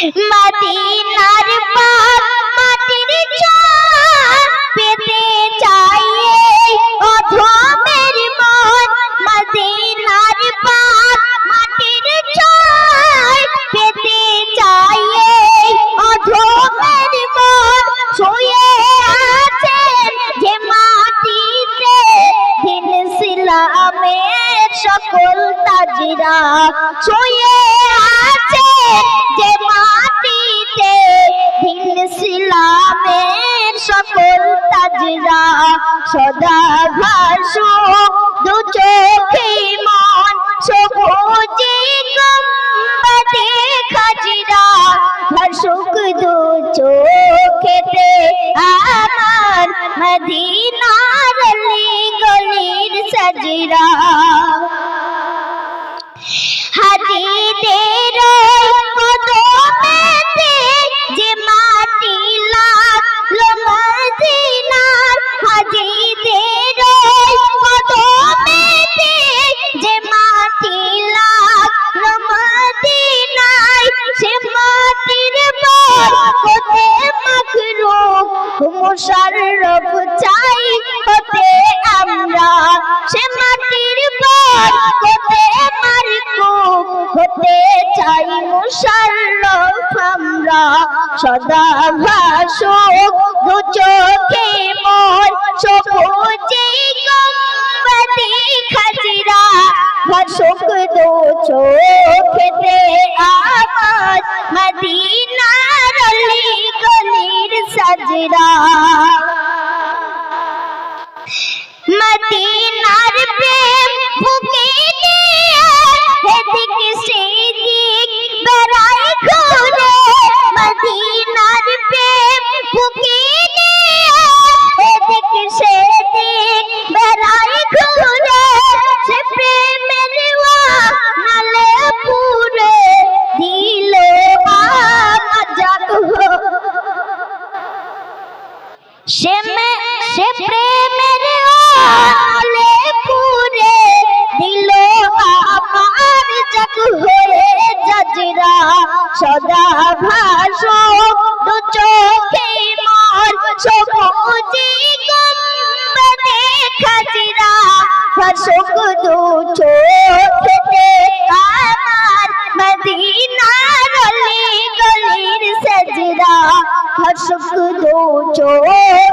মদিনার পাক মাটির চাঁদ পেতে চাইয়ে অধমের মন মদিনার পাক মাটির চাঁদ পেতে চাইয়ে অধমের মন শুয়ে আছেন যে মাটিতে দিন সকল তাজিরা শুয়ে সকল তাজরা সদা ভাসু। দু চোখে মন সবুজে গম্বদে খাজিরা। ভাসুক দু চোখেতে আমার মদিনার গলির সজরা। হাজিদের মুশাররফ চাই হতে আমরা সে মাটির পর হতে মারকুব হতে চাই মুশাররফ আমরা। সদা ভাসুক, দু চোখে মোর সবুজে গম্বদে খাজরা। ভাসুক দু চোখেতে আমার গলির সাজরা মদিনার সে মে সে প্রেমের আলে পুরে দিল আমার জগ হয়ে জজরা। সদা ভাসো দু চোখে মার সবুজি গম্বদে খাজরা। ভাসুক ভাসুক দু চোখেতে